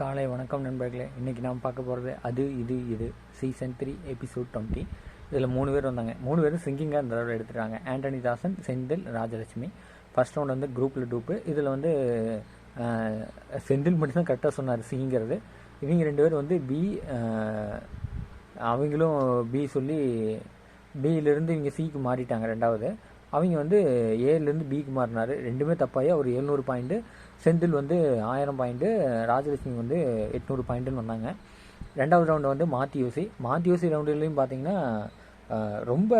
காலை வணக்கம் நண்பர்களே. இன்றைக்கி நாம் பார்க்க போகிறது அது இது இது. சீசன் த்ரீ எபிசோட் டுவெண்ட்டி இதில் மூணு பேர் வந்தாங்க. மூணு பேரும் சிங்கிங்காக இந்த தடவை எடுத்துட்டாங்க. ஆண்டனி தாசன் செந்தில் ராஜலட்சுமி ஃபர்ஸ்ட் ரவுண்ட் வந்து குரூப்பில் டூப்பு இதில் வந்து செந்தில் மட்டும்தான் கரெக்டாக சொன்னார் சிங்கிறது இவங்க ரெண்டு பேர் வந்து பி அவங்களும் பி சொல்லி பியிலிருந்து இவங்க சிக்கு மாறிட்டாங்க ரெண்டாவது. அவங்க வந்து ஏலேருந்து பிக்கு மாறினார். ரெண்டுமே தப்பாயி அவர் எழுநூறு பாயிண்ட்டு செந்தில் வந்து ஆயிரம் பாயிண்ட்டு ராஜலட்சுமி வந்து எட்நூறு பாயிண்ட்டுன்னு வந்தாங்க. ரெண்டாவது ரவுண்டு வந்து மாத்தி யோசி. மாத்தி யோசி ரவுண்டுலேயும் பார்த்தீங்கன்னா ரொம்ப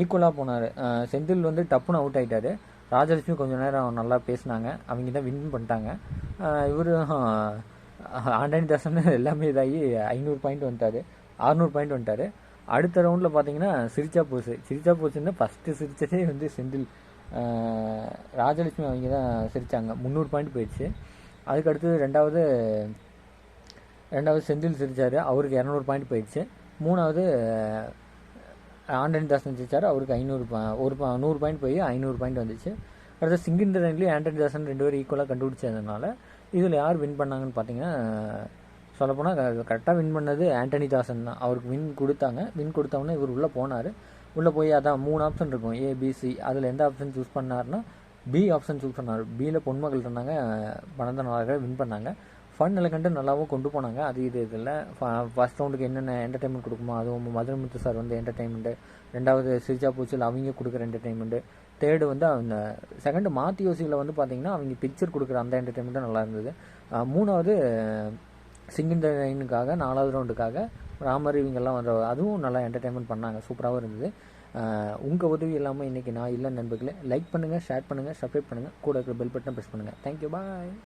ஈக்குவலாக போனார். செந்தில் வந்து டப்புன்னு அவுட் ஆகிட்டார் ராஜலட்சுமி கொஞ்சம் நேரம் நல்லா பேசினாங்க. அவங்க தான் வின் பண்ணிட்டாங்க. இவர் ஆண்டனி தாசன் எல்லாமே இதாகி ஐநூறு பாயிண்ட் வந்துட்டார். அறுநூறு பாயிண்ட் வந்துட்டார். அடுத்த ரவுண்டில் பார்த்தீங்கன்னா சிரிச்சா போச்சு. சிரிச்சா போச்சுன்னா ஃபஸ்ட்டு சிரிச்சதே வந்து செந்தில் ராஜலட்சுமி அவங்க தான் சிரித்தாங்க முந்நூறு பாயிண்ட் போயிடுச்சு. அதுக்கு அடுத்தது ரெண்டாவது ரெண்டாவது செந்தில் சிரிச்சார். அவருக்கு இரநூறு பாயிண்ட் போயிடுச்சு. மூணாவது ஆண்டனி தாசன் சிரிச்சார். அவருக்கு ஐநூறு பா ஒரு பா நூறு பாயிண்ட் போய் ஐநூறு பாயிண்ட் வந்துச்சு. அடுத்து சிங்கிந்த ரன்லேயும் ஆண்டனி தாசன் ரெண்டு பேரும் ஈக்குவலாக கண்டுபிடிச்சதுனால இதில் யார் வின் பண்ணாங்கன்னு பார்த்தீங்கன்னா சொல்லப்போனால் கரெக்டாக வின் பண்ணது ஆண்டனி தாசன் தான். அவருக்கு வின் கொடுத்தாங்க. வின் கொடுத்தவொடனே இவர் உள்ளே போனார். உள்ளே போய் அதான் மூணு ஆப்ஷன் இருக்கும். ஏபிசி அதில் எந்த ஆப்ஷன் சூஸ் பண்ணாருன்னா பி ஆப்ஷன் சூஸ் பண்ணார். பியில் பொன்மகள் இருந்தாங்க. பணந்த நாளாக வின் பண்ணாங்க. ஃபன் கண்டு நல்லாவும் கொண்டு போனாங்க. அது இது இதில் ஃபர்ஸ்ட் ரவுண்டுக்கு என்னென்ன என்டர்டைன்மெண்ட் கொடுக்குமோ அதுவும் மதுரமுத்து சார் வந்து என்டர்டைன்மெண்ட்டு ரெண்டாவது சிரிச்சா பூச்சில் அவங்க கொடுக்குற என்டர்டைன்மெண்ட்டு தேர்டு வந்து அந்த செகண்டு மாத்தி யோசியில் வந்து பார்த்தீங்கன்னா அவங்க பிக்சர் கொடுக்குற அந்த என்டர்டைன்மெண்ட்டும் நல்லா இருந்தது. மூணாவது சிங்கிந்த லைனுக்காக நாலாவது ரவுண்டுக்காக ராமர் இவங்கெல்லாம் வந்த அதுவும் நல்லா என்டர்டைன்மெண்ட் பண்ணாங்க. சூப்பராகவும் இருந்தது. உங்கள் உதவி இல்லாமல் இன்றைக்கி நான் இல்லை நண்பர்களே லைக் பண்ணுங்கள் ஷேர் பண்ணுங்கள் சப்ஸ்கிரைப் பண்ணுங்கள் கூட இருக்கிற பெல் பட்டன் ப்ரெஸ் பண்ணுங்கள் தேங்க்யூ பாய்